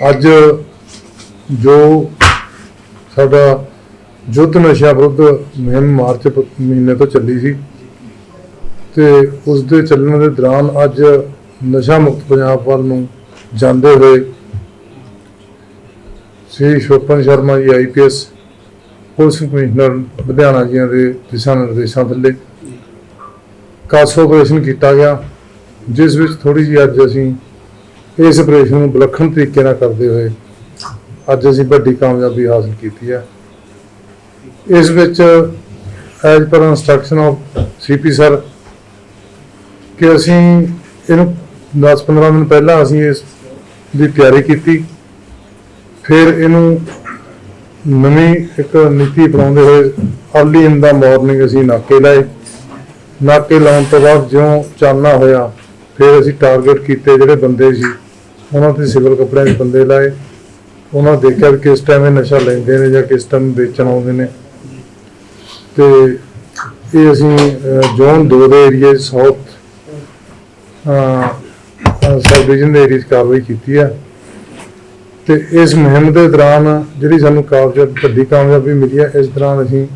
ਅੱਜ ਜੋ ਸਾਡਾ ਯੁੱਧ ਨਸ਼ਾ ਵਿਰੁੱਧ ਮੁਹਿੰਮ ਮਾਰਚ ਮਹੀਨੇ ਤੋਂ ਚੱਲੀ ਸੀ ਤੇ ਉਸ ਦੇ ਚੱਲਣ ਦੇ ਦੌਰਾਨ ਅੱਜ ਨਸ਼ਾ ਮੁਕਤ ਪੰਜਾਬ ਵੱਲ ਨੂੰ ਜਾਂਦੇ ਹੋਏ ਸ੍ਰੀ ਸ਼ੋਪਨ Sharma ji IPS police commissioner Ludhiana ਜੀਆਂ ਦੇ ਦਿਸ਼ਾ ਨਿਰਦੇਸ਼ਾਂ ਥੱਲੇ ਕਾਸ ਆਪਰੇਸ਼ਨ ਕੀਤਾ ਗਿਆ, ਜਿਸ ਵਿੱਚ ਥੋੜੀ ਜਿਹੀ ਅੱਜ ਅਸੀਂ ਇਸ ਆਪਰੇਸ਼ਨ ਨੂੰ ਵਿਲੱਖਣ ਤਰੀਕੇ ਨਾਲ ਕਰਦੇ ਹੋਏ ਅੱਜ ਅਸੀਂ ਵੱਡੀ ਕਾਮਯਾਬੀ ਹਾਸਲ ਕੀਤੀ ਹੈ। ਇਸ ਵਿੱਚ as per instruction of CP sir ਕਿ ਅਸੀਂ ਇਹਨੂੰ 10-15 ਦਿਨ ਪਹਿਲਾਂ ਅਸੀਂ ਇਸ ਦੀ ਤਿਆਰੀ ਕੀਤੀ। ਫਿਰ ਇਹਨੂੰ ਨਵੀਂ ਇੱਕ ਨੀਤੀ ਅਪਣਾਉਂਦੇ ਹੋਏ ਅਰਲੀ ਇਨ ਦਾ ਮਾਰਨਿੰਗ ਅਸੀਂ ਨਾਕੇ ਲਾਏ। ਨਾਕੇ ਲਾਉਣ ਤੋਂ ਬਾਅਦ ਜਿਉਂ ਚਾਨਣਾ ਹੋਇਆ, ਫਿਰ ਅਸੀਂ ਟਾਰਗੇਟ ਕੀਤੇ ਜਿਹੜੇ ਬੰਦੇ ਸੀ। ਉਹਨਾਂ ਤੇ ਸਿਵਲ ਕੱਪੜਿਆਂ 'ਚ ਬੰਦੇ ਲਾਏ। ਉਹਨਾਂ ਦੇਖਿਆ ਵੀ ਕਿਸ ਟਾਈਮ ਇਹ ਨਸ਼ਾ ਲੈਂਦੇ ਨੇ ਜਾਂ ਕਿਸ ਟਾਈਮ ਵੇਚਣ ਆਉਂਦੇ ਨੇ। ਤੇ ਇਹ ਅਸੀਂ ਜ਼ੋਨ 2 ਦੇ ਏਰੀਏ ਸਾਊਥ ਸਬ ਡਿਵੀਜ਼ਨ ਦੇ ਏਰੀਏ 'ਚ ਕਾਰਵਾਈ ਕੀਤੀ ਆ। ਤੇ ਇਸ ਮੁਹਿੰਮ ਦੇ ਦੌਰਾਨ ਜਿਹੜੀ ਸਾਨੂੰ ਕਾਮਯਾਬ, ਵੱਡੀ ਕਾਮਯਾਬੀ ਮਿਲੀ ਹੈ ਇਸ ਦੌਰਾਨ ਅਸੀਂ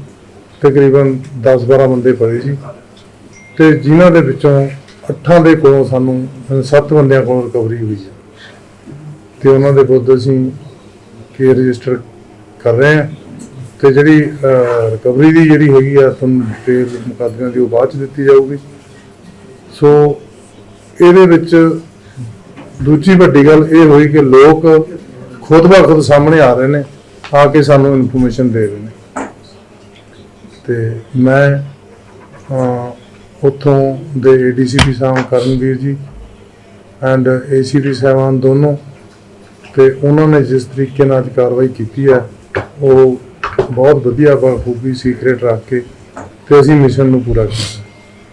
ਤਕਰੀਬਨ 10-12 ਬੰਦੇ ਫੜੇ ਸੀ ਤੇ ਜਿਨ੍ਹਾਂ ਦੇ ਵਿੱਚੋਂ 8 ਦੇ ਕੋਲੋਂ ਸਾਨੂੰ 7 ਬੰਦਿਆਂ ਕੋਲੋਂ ਰਿਕਵਰੀ ਹੋਈ ਹੈ ਤੇ ਉਹਨਾਂ ਦੇ ਵਿਰੁੱਧ ਅਸੀਂ ਕੇਸ ਰਜਿਸਟਰ ਕਰ ਰਹੇ ਹਾਂ। ਤੇ ਜਿਹੜੀ ਰਿਕਵਰੀ ਦੀ ਜਿਹੜੀ ਹੈਗੀ ਆ, ਤੁਹਾਨੂੰ ਡਿਟੇਲ ਮੁਕੱਦਮਿਆਂ ਦੀ ਉਹ ਬਾਅਦ ਚ ਦਿੱਤੀ ਜਾਊਗੀ। ਸੋ ਇਹਦੇ ਵਿੱਚ ਦੂਜੀ ਵੱਡੀ ਗੱਲ ਇਹ ਹੋਈ ਕਿ ਲੋਕ ਖੁਦ ਬਾ ਖੁਦ ਸਾਹਮਣੇ ਆ ਰਹੇ ਨੇ, ਆ ਕੇ ਸਾਨੂੰ ਇਨਫੋਰਮੇਸ਼ਨ ਦੇ ਰਹੇ ਨੇ। ਤੇ ਮੈਂ ਉੱਥੋਂ ਦੇ ਏਡੀਸੀਪੀ ਸਾਹਿਬ, ਕਰਨਵੀਰ ਜੀ ਐਂਡ ਏਸੀਪੀ ਸਾਹਿਬਾਨ ਦੋਨੋਂ ਤੇ ਉਹਨਾਂ ਨੇ ਜਿਸ ਤਰੀਕੇ ਨਾਲ ਅੱਜ ਕਾਰਵਾਈ ਕੀਤੀ ਹੈ, ਉਹ ਬਹੁਤ ਵਧੀਆ ਬਖੂਬੀ ਸੀਕ੍ਰੇਟ ਰੱਖ ਕੇ ਤੇ ਅਸੀਂ ਮਿਸ਼ਨ ਨੂੰ ਪੂਰਾ ਕੀਤਾ।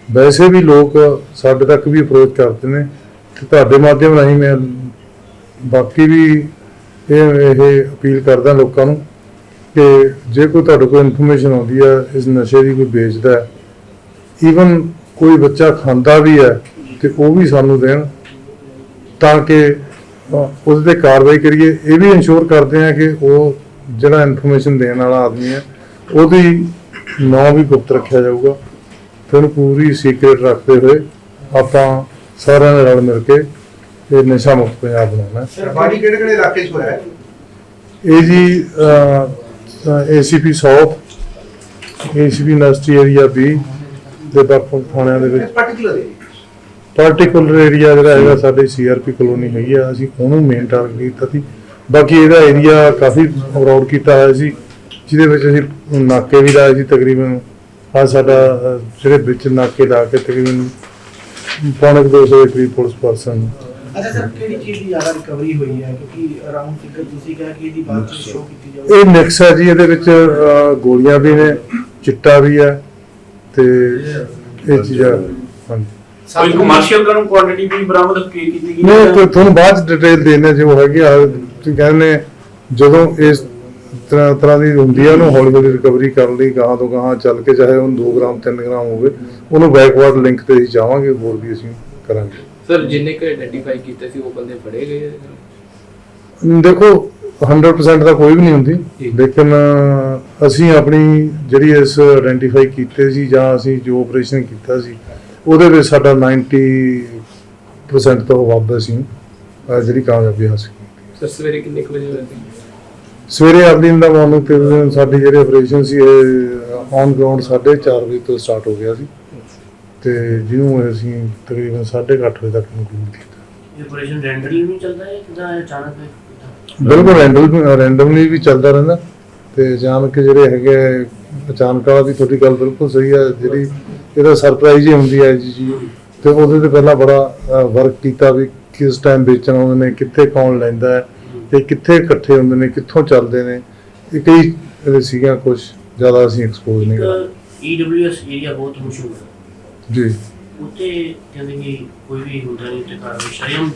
ਵੈਸੇ ਵੀ ਲੋਕ ਸਾਡੇ ਤੱਕ ਵੀ ਅਪਰੋਚ ਕਰਦੇ ਨੇ ਤੇ ਤੁਹਾਡੇ ਮਾਧਿਅਮ ਰਾਹੀਂ ਮੈਂ ਬਾਕੀ ਵੀ ਇਹ ਇਹ ਅਪੀਲ ਕਰਦਾ ਲੋਕਾਂ ਨੂੰ ਕਿ ਜੇ ਕੋਈ ਤੁਹਾਡੇ ਕੋਲ ਇਨਫੋਰਮੇਸ਼ਨ ਆਉਂਦੀ ਹੈ, ਇਸ ਨਸ਼ੇ ਦੀ ਕੋਈ ਵੇਚਦਾ ਹੈ ਈਵਨ ਕੋਈ ਬੱਚਾ ਖਾਂਦਾ ਵੀ ਹੈ ਤੇ ਉਹ ਵੀ ਸਾਨੂੰ ਦੇਣ ਤਾਂ ਕਿ ਉਸ ਤੇ ਕਾਰਵਾਈ ਕਰੀਏ। ਇਹ ਵੀ ਇਨਸ਼ੋਰ ਕਰਦੇ ਆ ਕਿ ਉਹ ਜਿਹੜਾ ਇਨਫੋਰਮੇਸ਼ਨ ਦੇਣ ਵਾਲਾ ਆਦਮੀ ਹੈ ਉਹਦੀ ਨਾਂ ਵੀ ਗੁਪਤ ਰੱਖਿਆ ਜਾਊਗਾ। ਤੇ ਉਹਨੂੰ ਪੂਰੀ ਸੀਕ੍ਰੇਟ ਰੱਖਦੇ ਹੋਏ ਆਪਾਂ ਸਾਰਿਆਂ ਨੇ ਰਲ ਮਿਲ ਕੇ ਇਹ ਨਸ਼ਾ ਮੁਕਤ ਪੰਜਾਬ ਬਣਾਉਣਾ ਹੈ। ਸਰਕਾਰੀ ਕਿਹੜੇ ਕਿਹੜੇ ਇਲਾਕੇ 'ਚ ਹੋਇਆ ਹੈ? ਇਹ ਜੀ ACP south ACP industry area B ਦੇ ਬਰਫ ਥਾਣਿਆਂ ਦੇ ਵਿੱਚ। ਪਾਰਟਿਕੂਲਰ ਪਾਰਟਿਕੂਲਰ ਏਰੀਆ ਜਿਹੜਾ ਹੈਗਾ ਸਾਡੇ ਸੀਆਰਪੀ ਕਲੋਨੀ ਹੈਗੀ ਆ ਅਸੀਂ ਉਹਨੂੰ ਮੇਨ ਟਾਰਗੇਟ ਕੀਤਾ ਸੀ। ਬਾਕੀ ਇਹਦਾ ਏਰੀਆ ਕਾਫੀ ਅਬਰਾਊਡ ਕੀਤਾ ਹੋਇਆ ਸੀ ਜਿਹਦੇ ਵਿੱਚ ਅਸੀਂ ਨਾਕੇ ਵੀ ਲਾਏ ਸੀ ਤਕਰੀਬਨ। ਆ ਸਾਡਾ ਜਿਹੜੇ ਵਿੱਚ ਨਾਕੇ ਲਾ ਕੇ ਤਕਰੀਬਨ ਪੌਣੇ ਕੁ 200 ਦੇ ਕਰੀਬ ਪੁਲਿਸ ਪਰਸਨ ਅੱਛਾ ਸਰ ਕਿਹੜੀ ਚੀਜ਼ ਦੀ ਜ਼ਿਆਦਾ ਰਿਕਵਰੀ ਹੋਈ ਹੈ? ਕਿਉਂਕਿ ਅਰਾਊਂਡ ਫਿਗਰ ਤੁਸੀਂ ਕਿਹਾ ਕਿ ਇਹਦੀ ਬਾਅਦ ਚ ਸ਼ੋ ਕੀਤੀ ਜਾਊਗੀ ਇਹ ਮਿਕਸ ਹੈ ਜੀ ਇਹਦੇ ਵਿੱਚ ਗੋਲੀਆਂ ਵੀ ਨੇ ਚਿੱਟਾ ਵੀ ਹੈ ਤੇ ਇਹ ਚੀਜ਼ਾਂ ਹਾਂਜੀ। ਕੋਈ ਕਮਰਸ਼ੀਅਲ ਕਰਨ ਕੁਆਂਟੀਟੀ ਵੀ ਬਰਾਮਦ ਕੀ ਕੀਤੀ ਗਈ ਨਹੀਂ ਹੈ? ਤੇ ਤੁਹਾਨੂੰ ਬਾਅਦ ਡਿਟੇਲ ਦੇਣੇ ਜੋ ਹੈਗੀ ਆ ਤੁਸੀਂ ਕਹਿੰਦੇ ਜਦੋਂ ਇਸ ਤਰ੍ਹਾਂ ਤਰ੍ਹਾਂ ਦੀ ਹੁੰਦੀ ਆ ਉਹਨੂੰ ਹੌਲੀ ਹੌਲੀ ਰਿਕਵਰੀ ਕਰਨ ਲਈ ਗਾਹਾਂ ਤੋਂ ਗਾਹਾਂ ਚੱਲ ਕੇ ਚਾਹੇ ਉਹਨੂੰ 2 ਗ੍ਰਾਮ 3 ਗ੍ਰਾਮ ਹੋਵੇ ਉਹਨੂੰ ਬੈਕਵਰਡ ਲਿੰਕ ਤੇ ਹੀ ਜਾਵਾਂਗੇ ਹੋਰ ਵੀ ਅਸੀਂ ਕਰਾਂਗੇ ਸਰ ਜਿੰਨੇ ਕੁ ਆਇਡੈਂਟੀਫਾਈ ਕੀਤੇ ਸੀ ਉਹ ਬੰਦੇ ਫੜੇ ਗਏ ਦੇਖੋ 100% ਤਾਂ ਕੋਈ ਵੀ ਨਹੀਂ ਹੁੰਦੀ। ਲੇਕਿਨ ਅਸੀਂ ਆਪਣੀ ਜਿਹੜੀ ਇਸ ਆਇਡੈਂਟੀਫਾਈ ਕੀਤੇ ਸੀ ਜਾਂ ਅਸੀਂ ਜੋ ਆਪਰੇਸ਼ਨ ਕੀਤਾ ਸੀ ਉਹਦੇ ਵਿੱਚ ਸਾਡਾ 90% ਤੋਂ ਵੱਧ ਅਸੀਂ ਅਹ, ਜਿਹੜੀ ਕਾਮਯਾਬੀ ਹਾਸਲ ਕੀਤੀ। ਸਰ ਸਵੇਰੇ ਕਿੰਨੇ ਕੁ ਵਜੇ ਹੋਇਆ ਸੀ? ਸਵੇਰੇ ਅਰਲੀ ਇਨ ਦਾ ਮਾਰਨਿੰਗ ਤੇ ਸਾਡੀ ਜਿਹੜੀ ਆਪਰੇਸ਼ਨ ਸੀ ਇਹ ਔਨ ਗਰਾਊਂਡ 4:30 ਵਜੇ ਤੋਂ ਸਟਾਰਟ ਹੋ ਗਿਆ ਸੀ। ਤੇ ਜਿਹਨੂੰ ਅਸੀਂ ਤਕਰੀਬਨ 8:30 ਵਜੇ ਤੱਕ ਕੰਕਲੂਡ ਕੀਤਾ। ਇਹ ਆਪਰੇਸ਼ਨ ਰੈਂਡਮਲੀ ਵੀ ਚੱਲਦਾ ਹੈ ਕਿਦਾਂ ਅਚਾਨਕ ਬਿਲਕੁਲ ਰੈਂਡਮ ਰੈਂਡਮਲੀ ਵੀ ਚੱਲਦਾ ਰਹਿੰਦਾ। ਤੇ ਅਚਾਨਕ ਜਿਹੜੇ ਹੈਗੇ ਆ, ਅਚਾਨਕ ਵਾਲਾ ਵੀ ਤੁਹਾਡੀ ਗੱਲ ਬਿਲਕੁਲ ਸਹੀ ਹੈ ਜਿਹੜੀ ਇਹਦਾ ਸਰਪ੍ਰਾਈਜ਼ ਹੀ ਹੁੰਦੀ ਹੈ ਜੀ। ਤੇ ਉਹਦੇ ਤੇ ਪਹਿਲਾਂ ਬੜਾ ਵਰਕ ਕੀਤਾ ਵੀ ਕਿਸ ਟਾਈਮ ਵੇਚਣ ਆਉਂਦੇ ਨੇ ਕਿੱਥੇ ਕੌਣ ਲੈਂਦਾ ਹੈ ਤੇ ਕਿੱਥੇ ਇਕੱਠੇ ਹੁੰਦੇ ਨੇ ਕਿੱਥੋਂ ਚੱਲਦੇ ਨੇ। ਇਹ ਕਈ ਇਹਦੇ ਸੀਗੀਆਂ ਕੁਝ ਜ਼ਿਆਦਾ ਅਸੀਂ ਐਕਸਪੋਜ਼ ਨਹੀਂ ਕਰਾਂਗੇ। ਈਡਬਲਯੂਐਸ ਏਰੀਆ ਬਹੁਤ ਮਸ਼ਹੂਰ ਹੈ। ਜੀ। ਉੱਥੇ ਕਹਿੰਦੇ ਕਿ ਕੋਈ ਵੀ ਹੁੰਦਾ ਨਹੀਂ ਤੇ ਕਾਰਵਾਈ ਸ਼ਰਮ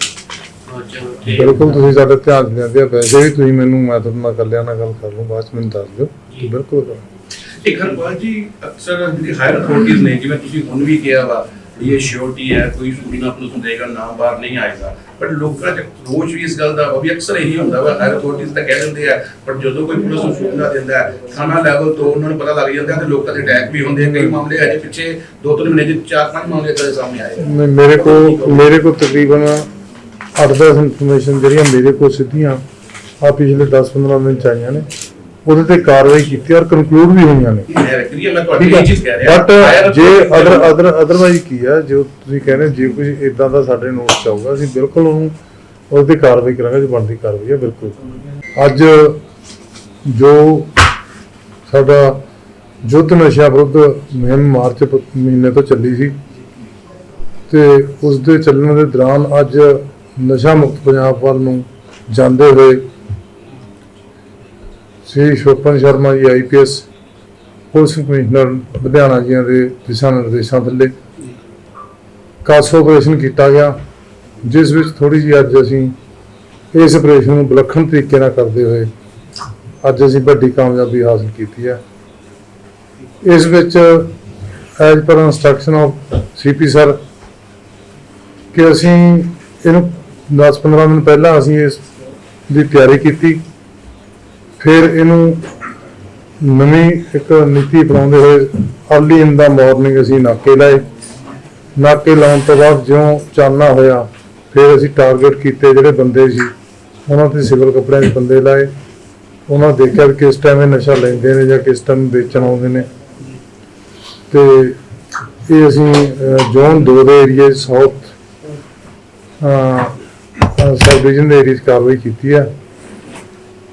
ਬਿਲਕੁਲ ਤੁਸੀਂ ਸਾਡੇ ਧਿਆਨ ਦਿੰਦੇ ਆ ਵੈਸੇ ਵੀ ਤੁਸੀਂ ਮੈਨੂੰ ਮੈਂ ਤੁਹਾਡੇ ਨਾਲ ਇਕੱਲਿਆਂ ਨਾਲ ਗੱਲ ਕਰ ਲੂੰ ਬਾਅਦ ਚ ਮੈਨੂੰ ਦੱਸ ਦਿਓ। ਬਿਲਕੁਲ। ਕਰਾਂਗੇ। ਇੱਕ ਹਰਪਾਲ ਜੀ ਅਕਸਰ ਜਿਹੜੀ ਹਾਇਰ ਅਥਾਰਟੀਜ਼ ਨੇ, ਜਿਵੇਂ ਤੁਸੀਂ ਹੁਣ ਵੀ ਕਿਹਾ ਵਾ ਇਹ ਸ਼ੋਰਟੀ ਹੈ, ਕੋਈ ਸੂਟ ਨਾ ਪੁਲਿਸ ਨੂੰ ਦੇਗਾ, ਨਾ ਬਾਹਰ ਨਹੀਂ ਆਏਗਾ। ਬਟ ਲੋਕਾਂ 'ਚ ਰੋਜ਼ ਵੀ ਇਸ ਗੱਲ ਦਾ ਉਹ ਵੀ ਅਕਸਰ ਇਹੀ ਹੁੰਦਾ ਵਾ ਹਰ ਅਥਾਰਟੀਜ਼ ਤਾਂ ਕਹਿ ਦਿੰਦੇ ਆ ਪਰ ਜਦੋਂ ਕੋਈ ਪੁਲਿਸ ਨੂੰ ਸੂਚਨਾ ਦਿੰਦਾ ਹੈ, ਥਾਣਾ ਲੈਵਲ ਤੋਂ ਉਹਨਾਂ ਨੂੰ ਪਤਾ ਲੱਗ ਜਾਂਦਾ ਤੇ ਲੋਕਾਂ ਦੇ ਅਟੈਕ ਵੀ ਹੁੰਦੇ ਆ। ਕਈ ਮਾਮਲੇ ਅਜੇ ਪਿੱਛੇ ਦੋ ਤਿੰਨ ਮਹੀਨੇ ਦੇ ਚਾਰ ਪੰਜ ਮਾਮਲੇ ਕਦੇ ਸਾਹਮਣੇ ਆਏ ਮੇ- ਮੇਰੇ ਕੋਲ ਮੇਰੇ ਕੋਲ ਤਕਰੀਬਨ 8-10 ਇਨਫੋਰਮੇਸ਼ਨ ਜਿਹੜੀਆਂ ਮੇਰੇ ਕੋਲ ਸਿੱਧੀਆਂ ਆ ਪਿਛਲੇ 10-15 ਦਿਨ ਚ ਆਈਆਂ ਨੇ। ਉਹਦੇ ਤੇ ਕਾਰਵਾਈ ਕੀਤੀ ਔਰ ਕਨਕਲੂਡ ਵੀ ਹੋਈਆਂ ਨੇ। ਬਟ ਜੇ ਅਦਰ ਅਦਰ ਅਦਰਵਾਈਜ਼ ਕੀ ਆ ਜੋ ਤੁਸੀਂ ਕਹਿੰਦੇ ਜੇ ਕੁਝ ਇਦਾਂ ਦਾ ਸਾਡੇ ਨੋਟ ਚ ਆਊਗਾ ਅਸੀਂ ਬਿਲਕੁਲ ਉਹਨੂੰ ਉਹਦੇ ਤੇ ਕਾਰਵਾਈ ਕਰਾਂਗੇ ਜੋ ਬਣਦੀ ਕਾਰਵਾਈ ਹੈ ਬਿਲਕੁਲ। ਅੱਜ ਜੋ ਸਾਡਾ ਯੁੱਧ ਨਸ਼ਾ ਵਿਰੁੱਧ ਮੁਹਿੰਮ ਮਾਰਚ ਮਹੀਨੇ ਤੋਂ ਚੱਲੀ ਸੀ ਤੇ ਉਸ ਦੇ ਚੱਲਣ ਦੇ ਦੌਰਾਨ ਅੱਜ ਨਸ਼ਾ ਮੁਕਤ ਪੰਜਾਬ ਵੱਲ ਨੂੰ ਜਾਂਦੇ ਹੋਏ ਸ੍ਰੀ ਸ਼ੋਪਨ Sharma ji IPS police commissioner Ludhiana ਜੀਆਂ ਦੇ ਦਿਸ਼ਾ ਨਿਰਦੇਸ਼ਾਂ ਥੱਲੇ ਕਾਸ ਆਪਰੇਸ਼ਨ ਕੀਤਾ ਗਿਆ, ਜਿਸ ਵਿੱਚ ਥੋੜੀ ਜਿਹੀ ਅੱਜ ਅਸੀਂ ਇਸ ਆਪਰੇਸ਼ਨ ਨੂੰ ਵਿਲੱਖਣ ਤਰੀਕੇ ਨਾਲ ਕਰਦੇ ਹੋਏ ਅੱਜ ਅਸੀਂ ਵੱਡੀ ਕਾਮਯਾਬੀ ਹਾਸਲ ਕੀਤੀ ਹੈ। ਇਸ ਵਿੱਚ as per instruction of CP sir ਕਿ ਅਸੀਂ ਇਹਨੂੰ 10-15 ਦਿਨ ਪਹਿਲਾਂ ਅਸੀਂ ਇਸ ਦੀ ਤਿਆਰੀ ਕੀਤੀ। ਫਿਰ ਇਹਨੂੰ ਨਵੀਂ ਇੱਕ ਨੀਤੀ ਅਪਣਾਉਂਦੇ ਹੋਏ ਅਰਲੀ ਇਨ ਦਾ ਮਾਰਨਿੰਗ ਅਸੀਂ ਨਾਕੇ ਲਾਏ। ਨਾਕੇ ਲਾਉਣ ਤੋਂ ਬਾਅਦ ਜਿਉਂ ਚਾਨਣਾ ਹੋਇਆ, ਫਿਰ ਅਸੀਂ ਟਾਰਗੇਟ ਕੀਤੇ ਜਿਹੜੇ ਬੰਦੇ ਸੀ। ਉਹਨਾਂ ਤੇ ਸਿਵਲ ਕੱਪੜਿਆਂ 'ਚ ਬੰਦੇ ਲਾਏ। ਉਹਨਾਂ ਦੇਖਿਆ ਵੀ ਕਿਸ ਟਾਈਮ ਇਹ ਨਸ਼ਾ ਲੈਂਦੇ ਨੇ ਜਾਂ ਕਿਸ ਟਾਈਮ ਵੇਚਣ ਆਉਂਦੇ ਨੇ। ਤੇ ਇਹ ਅਸੀਂ ਜ਼ੋਨ 2 ਦੇ ਏਰੀਏ ਸਾਊਥ ਸਬ ਡਿਵੀਜ਼ਨ ਦੇ ਏਰੀਏ 'ਚ ਕਾਰਵਾਈ ਕੀਤੀ ਹੈ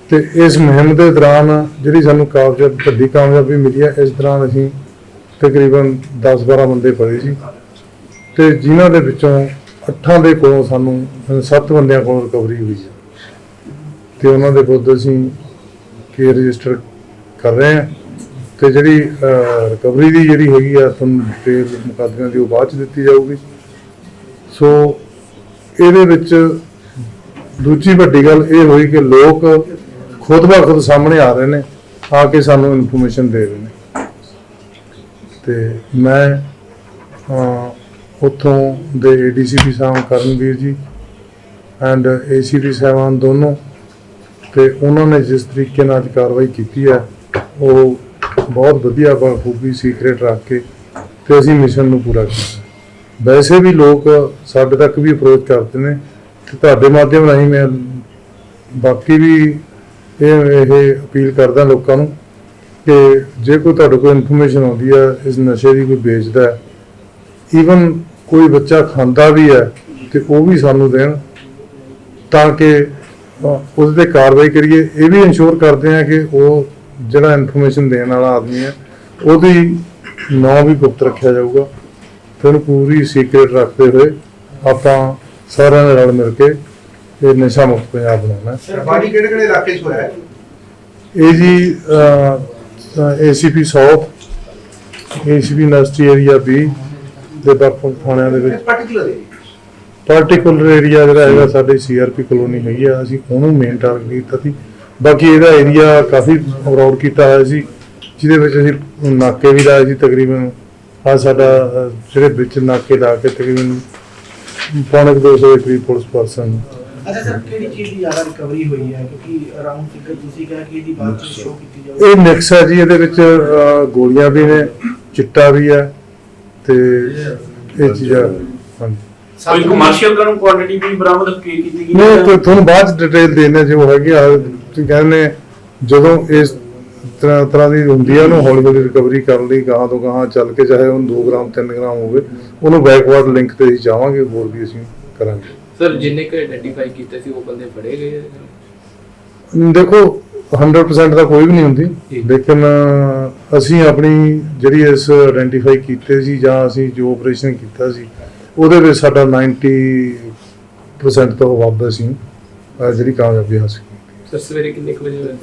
ਤੇ ਇਸ ਮੁਹਿੰਮ ਦੇ ਦੌਰਾਨ ਜਿਹੜੀ ਸਾਨੂੰ ਕਾਮਯਾਬ, ਵੱਡੀ ਕਾਮਯਾਬੀ ਮਿਲੀ ਹੈ, ਇਸ ਦੌਰਾਨ ਅਸੀਂ ਤਕਰੀਬਨ 10-12 ਬੰਦੇ ਫੜੇ ਸੀ ਤੇ ਜਿਨ੍ਹਾਂ ਦੇ ਵਿੱਚੋਂ 8 ਦੇ ਕੋਲੋਂ ਸਾਨੂੰ 7 ਬੰਦਿਆਂ ਕੋਲੋਂ ਰਿਕਵਰੀ ਹੋਈ ਹੈ। ਤੇ ਉਹਨਾਂ ਦੇ ਵਿਰੁੱਧ ਅਸੀਂ ਕੇਸ ਰਜਿਸਟਰ ਕਰ ਰਹੇ ਹਾਂ। ਤੇ ਜਿਹੜੀ ਰਿਕਵਰੀ ਦੀ ਜਿਹੜੀ ਹੈਗੀ ਆ, ਤੁਹਾਨੂੰ ਡਿਟੇਲ ਮੁਕੱਦਮਿਆਂ ਦੀ ਉਹ ਬਾਅਦ ਚ ਦਿੱਤੀ ਜਾਊਗੀ। ਸੋ ਇਹਦੇ ਵਿੱਚ ਦੂਜੀ ਵੱਡੀ ਗੱਲ ਇਹ ਹੋਈ ਕਿ ਲੋਕ ਖੁਦ ਬਾ ਖੁਦ ਸਾਹਮਣੇ ਆ ਰਹੇ ਨੇ ਆ ਕੇ ਸਾਨੂੰ ਇਨਫੋਰਮੇਸ਼ਨ ਦੇ ਰਹੇ ਨੇ। ਤੇ ਮੈਂ ਅਹ, ਉੱਥੋਂ ਦੇ ਏਡੀਸੀਪੀ ਸਾਹਿਬ ਕਰਨਵੀਰ ਜੀ ਐਂਡ ਏਸੀਪੀ ਸਾਹਿਬਾਨ ਦੋਨੋਂ ਤੇ ਉਹਨਾਂ ਨੇ ਜਿਸ ਤਰੀਕੇ ਨਾਲ ਅੱਜ ਕਾਰਵਾਈ ਕੀਤੀ ਹੈ ਉਹ ਬਹੁਤ ਵਧੀਆ ਬਖੂਬੀ ਸੀਕ੍ਰੇਟ ਰੱਖ ਕੇ ਤੇ ਅਸੀਂ ਮਿਸ਼ਨ ਨੂੰ ਪੂਰਾ ਕੀਤਾ। ਵੈਸੇ ਵੀ ਲੋਕ ਸਾਡੇ ਤੱਕ ਵੀ ਅਪਰੋਚ ਕਰਦੇ ਨੇ ਤੇ ਤੁਹਾਡੇ ਮਾਧਿਅਮ ਰਾਹੀਂ ਮੈਂ ਬਾਕੀ ਵੀ ਇਹ ਇਹ ਅਪੀਲ ਕਰਦਾ ਲੋਕਾਂ ਨੂੰ ਕਿ ਜੇ ਕੋਈ ਤੁਹਾਡੇ ਕੋਲ ਇਨਫੋਰਮੇਸ਼ਨ ਆਉਂਦੀ ਹੈ ਇਸ ਨਸ਼ੇ ਦੀ ਕੋਈ ਵੇਚਦਾ ਹੈ ਈਵਨ ਕੋਈ ਬੱਚਾ ਖਾਂਦਾ ਵੀ ਹੈ ਤੇ ਉਹ ਵੀ ਸਾਨੂੰ ਦੇਣ ਤਾਂ ਕਿ ਅ, ਉਸ ਤੇ ਕਾਰਵਾਈ ਕਰੀਏ। ਇਹ ਵੀ ਇੰਸ਼ੋਰ ਕਰਦੇ ਆ ਕਿ ਉਹ ਜਿਹੜਾ ਇਨਫੋਰਮੇਸ਼ਨ ਦੇਣ ਵਾਲਾ ਆਦਮੀ ਹੈ ਉਹਦੀ ਨਾਂ ਵੀ ਗੁਪਤ ਰੱਖਿਆ ਜਾਊਗਾ। ਫਿਰ ਪੂਰੀ ਸੀਕ੍ਰੇਟ ਰੱਖਦੇ ਹੋਏ ਆਪਾਂ ਸਾਰਿਆਂ ਨੇ ਰਲ ਮਿਲ ਕੇ ਇਹ ਨਸ਼ਾ ਮੁਕਤ ਪੰਜਾਬ ਬਣਾਉਣਾ। ਹੈ ਸਰਬਾਨੀ ਕਿਹੜੇ ਕਿਹੜੇ ਇਲਾਕੇ 'ਚ ਹੋਇਆ ਹੈ? ਇਹ ਜੀ ACP south ACP industry area B ਦੇ ਵੱਖ-ਵੱਖ ਥਾਣਿਆਂ ਦੇ ਵਿੱਚ। ਪਾਰਟਿਕੂਲਰ ਪਾਰਟਿਕੂਲਰ ਏਰੀਆ ਜਿਹੜਾ ਹੈਗਾ ਸਾਡੇ ਸੀਆਰਪੀ ਕਲੋਨੀ ਹੈਗੀ ਆ ਅਸੀਂ ਉਹਨੂੰ ਮੇਨ ਟਾਰਗੇਟ ਕੀਤਾ ਸੀ। ਬਾਕੀ ਇਹਦਾ ਏਰੀਆ ਕਾਫੀ ਅਬਰਾਊਡ ਕੀਤਾ ਹੋਇਆ ਸੀ ਜਿਹਦੇ ਵਿੱਚ ਅਸੀਂ ਨਾਕੇ ਵੀ ਲਾਏ ਸੀ ਤਕਰੀਬਨ। ਆ ਸਾਡਾ ਜਿਹੜੇ ਵਿੱਚ ਨਾਕੇ ਲਾ ਕੇ ਤਕਰੀਬਨ ਪੌਣੇ ਕੁ 200 ਦੇ ਕਰੀਬ ਪੁਲਿਸ ਪਰਸਨ ਅੱਛਾ ਸਰ ਕਿਹੜੀ ਚੀਜ਼ ਦੀ ਜ਼ਿਆਦਾ ਰਿਕਵਰੀ ਹੋਈ ਹੈ? ਕਿਉਂਕਿ ਅਰਾਊਂਡ ਫਿਗਰ ਤੁਸੀਂ ਕਿਹਾ ਕਿ ਇਹਦੀ ਬਾਅਦ ਚ ਸ਼ੋ ਕੀਤੀ ਜਾਊਗੀ ਇਹ ਮਿਕਸ ਹੈ ਜੀ ਇਹਦੇ ਵਿੱਚ ਅਹ, ਗੋਲੀਆਂ ਵੀ ਨੇ ਚਿੱਟਾ ਵੀ ਹੈ ਤੇ ਇਹ ਚੀਜ਼ਾਂ ਹਾਂਜੀ। ਕੋਈ ਕਮਰਸ਼ੀਅਲ ਕਰਨ ਕੁਆਂਟੀਟੀ ਵੀ ਬਰਾਮਦ ਕੀ- ਕੀਤੀ ਗਈ? ਨਹੀਂ? ਤੁ- ਤੁਹਾਨੂੰ ਬਾਅਦ ਡਿਟੇਲ ਦੇਣੇ ਜੋ ਹੈਗੀ ਆ। ਤੁਸੀਂ ਕਹਿੰਦੇ ਜਦੋਂ ਇਸ ਤਰ੍ਹਾਂ ਤਰ੍ਹਾਂ ਦੀ ਹੁੰਦੀ ਆ ਉਹਨੂੰ ਹੌਲੀ ਹੌਲੀ ਰਿਕਵਰੀ ਕਰਨ ਲਈ ਗਾਹਾਂ ਤੋਂ ਗਾਹਾਂ ਚੱਲ ਕੇ ਚਾਹੇ ਉਹਨੂੰ 2 ਗ੍ਰਾਮ 3 ਗ੍ਰਾਮ ਹੋਵੇ ਉਹਨੂੰ ਬੈਕਵਰਡ ਲਿੰਕ ਤੇ ਹੀ ਜਾਵਾਂਗੇ ਹੋਰ ਵੀ ਅਸੀਂ ਕਰਾਂਗੇ। ਸਰ ਜਿੰਨੇ ਕੁ ਆਈਡੈਂਟੀਫਾਈ ਕੀਤੇ ਸੀ ਉਹ ਬੰਦੇ ਫੜੇ ਗਏ ਆ? ਦੇਖੋ 100% ਤਾਂ ਕੋਈ ਵੀ ਨਹੀਂ ਹੁੰਦੀ। ਲੇਕਿਨ ਅਸੀਂ ਆਪਣੀ ਜਿਹੜੀ ਇਸ ਆਇਡੈਂਟੀਫਾਈ ਕੀਤੇ ਸੀ ਜਾਂ ਅਸੀਂ ਜੋ ਆਪਰੇਸ਼ਨ ਕੀਤਾ ਸੀ ਉਹਦੇ ਵਿੱਚ ਸਾਡਾ 90% ਤੋਂ ਵੱਧ ਅਸੀਂ ਅਹ, ਜਿਹੜੀ ਕਾਮਯਾਬੀ ਹਾਸਲ ਕੀਤੀ ਸਰ ਸਵੇਰੇ ਕਿੰਨੇ ਵਜੇ ਸੀ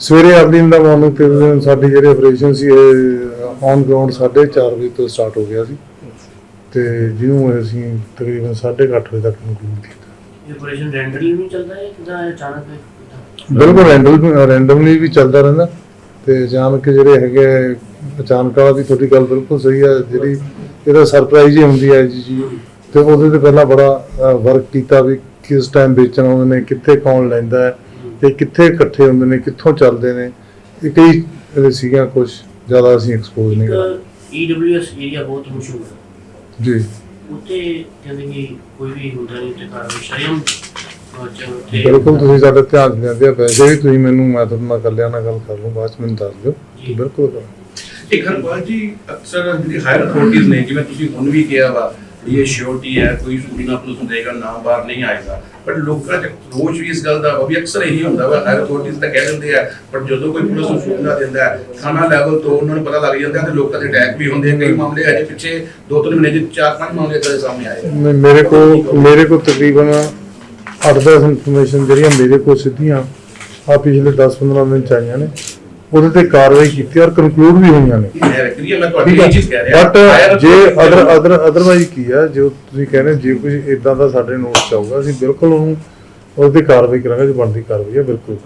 ਸਵੇਰੇ ਅਰਲੀ ਇਨ ਦਾ ਮਾਰਨਿੰਗ ਤੇ ਸਾਡੀ ਜਿਹੜੀ ਆਪਰੇਸ਼ਨ ਸੀ ਇਹ ਔਨ ਗਰਾਊਂਡ 4:30 ਵਜੇ ਤੋਂ ਸਟਾਰਟ ਹੋ ਗਿਆ ਸੀ ਤੇ ਜਿਹਨੂੰ ਅਸੀਂ ਤਕਰੀਬਨ 8:30 ਵਜੇ ਤੱਕ ਕੰਕਲੂਡ ਕੀਤਾ। ਇਹ ਆਪਰੇਸ਼ਨ ਰੈਂਡਮਲੀ ਵੀ ਚੱਲਦਾ ਹੈ ਕਿਦਾਂ ਅਚਾਨਕ? ਬਿਲਕੁਲ ਰੈਂਡਮ ਰੈਂਡਮਲੀ ਵੀ ਚੱਲਦਾ ਰਹਿੰਦਾ ਤੇ ਅਚਾਨਕ ਜਿਹੜੇ ਹੈਗੇ ਅਚਾਨਕ ਵਾਲਾ ਵੀ ਤੁਹਾਡੀ ਗੱਲ ਬਿਲਕੁਲ ਸਹੀ ਹੈ ਜਿਹੜੀ ਇਹਦਾ ਸਰਪ੍ਰਾਈਜ਼ ਹੀ ਹੁੰਦੀ ਹੈ ਜੀ। ਜੀ ਤੇ ਉਹਦੇ ਤੇ ਪਹਿਲਾਂ ਬੜਾ ਵਰਕ ਕੀਤਾ ਵੀ ਕਿਸ ਟਾਈਮ ਵੇਚਣਾ ਹੁੰਦੇ ਨੇ ਕਿੱਥੇ ਕੌਣ ਲੈਂਦਾ ਹੈ ਤੇ ਕਿੱਥੇ ਇਕੱਠੇ ਹੁੰਦੇ ਨੇ ਕਿੱਥੋਂ ਚੱਲਦੇ ਨੇ ਇਹ ਕਈ ਸੀਗੀਆਂ ਕੁਝ ਜ਼ਿਆਦਾ ਅਸੀਂ ਐਕਸਪੋਜ਼ ਨਹੀਂ ਇੱਕ ਈਡਬਲਯੂਐਸ ਏਰੀਆ ਬਹੁਤ ਮਸ਼ਹੂਰ ਹੈ। ਜੀ ਉੱਥੇ ਕਹਿੰਦੇ ਕਿ ਕੋਈ ਵੀ ਹੁੰਦਾ ਨਹੀਂ ਤੇ ਕਾਰਵਾਈ ਸ਼ਰਮ ਚ ਤੇ ਬਿਲਕੁਲ ਤੁਸੀਂ ਸਾਡੇ ਧਿਆਨ ਦਿੰਦੇ ਆ ਵੈਸੇ ਵੀ ਤੁਸੀਂ ਮੈਨੂੰ ਮੈਂ ਤੁਹਾਡੇ ਨਾਲ ਇਕੱਲਿਆਂ ਨਾਲ ਗੱਲ ਕਰ ਲੂੰ ਬਾਅਦ ਚ ਮੈਨੂੰ ਦੱਸ ਦਿਓ। ਬਿਲਕੁਲ। ਇੱਕ ਹਰਪਾਲ ਜੀ ਅਕਸਰ ਜਿਹੜੀ ਹਾਇਰ ਅਥਾਰਟੀਜ਼ ਨੇ ਜਿਵੇਂ ਤੁਸੀਂ ਹੁਣ ਵੀ ਕਿਹਾ ਵੀ ਇਹ ਸ਼ੋਰਟੀ ਹੈ ਕੋਈ ਸੂਚਨਾ ਪੁਲਿਸ ਨੂੰ ਦੇਗਾ ਨਾ ਬਾਹਰ ਨਹੀਂ ਆਏਗਾ। ਬਟ ਲੋਕਾਂ 'ਚ ਰੋਜ਼ ਵੀ ਇਸ ਗੱਲ ਦਾ ਵੀ ਅਕਸਰ ਇਹੀ ਹੁੰਦਾ ਵਾ ਹਾਇਰ ਅਥਾਰਟੀਜ਼ ਤਾਂ ਕਹਿ ਦਿੰਦੇ ਆ ਪਰ ਜਦੋਂ ਕੋਈ ਪੁਲਿਸ ਨੂੰ ਸੂਚਨਾ ਦਿੰਦਾ ਹੈ, ਥਾਣਾ ਲੈਵਲ ਤੋਂ ਉਹਨਾਂ ਨੂੰ ਪਤਾ ਲੱਗ ਜਾਂਦਾ ਤੇ ਲੋਕਾਂ ਦੇ ਅਟੈਕ ਵੀ ਹੁੰਦੇ ਆ। ਕਈ ਮਾਮਲੇ ਅਜੇ ਪਿੱਛੇ ਦੋ ਤਿੰਨ ਮਹੀਨੇ ਦੇ ਚਾਰ ਪੰਜ ਮਾਮਲੇ ਕਦੇ ਸਾਹਮਣੇ ਆਏ ਮੇ- ਮੇਰੇ ਕੋਲ ਮੇਰੇ ਕੋਲ ਤਕਰੀਬਨ 8-10 ਇਨਫੋਰਮੇਸ਼ਨ ਜਿਹੜੀਆਂ ਮੇਰੇ ਕੋਲ ਸਿੱਧੀਆਂ ਆ ਪਿਛਲੇ 10-15 ਦਿਨ ਚ ਆਈਆਂ ਨੇ। ਉਹਦੇ ਤੇ ਕਾਰਵਾਈ ਕੀਤੀ ਔਰ ਕਨਕਲੂਡ ਵੀ ਹੋਈਆਂ ਨੇ। ਬਟ ਜੇ ਅਦਰ ਅਦਰ ਅਦਰਵਾਈਜ਼ ਕੀ ਆ ਜੋ ਤੁਸੀਂ ਕਹਿੰਦੇ ਜੇ ਕੁਝ ਇਦਾਂ ਦਾ ਸਾਡੇ ਨੋਟ ਚ ਆਊਗਾ ਅਸੀਂ ਬਿਲਕੁਲ ਉਹਨੂੰ ਉਹਦੇ ਤੇ ਕਾਰਵਾਈ ਕਰਾਂਗੇ ਜੋ ਬਣਦੀ ਕਾਰਵਾਈ ਹੈ ਬਿਲਕੁਲ।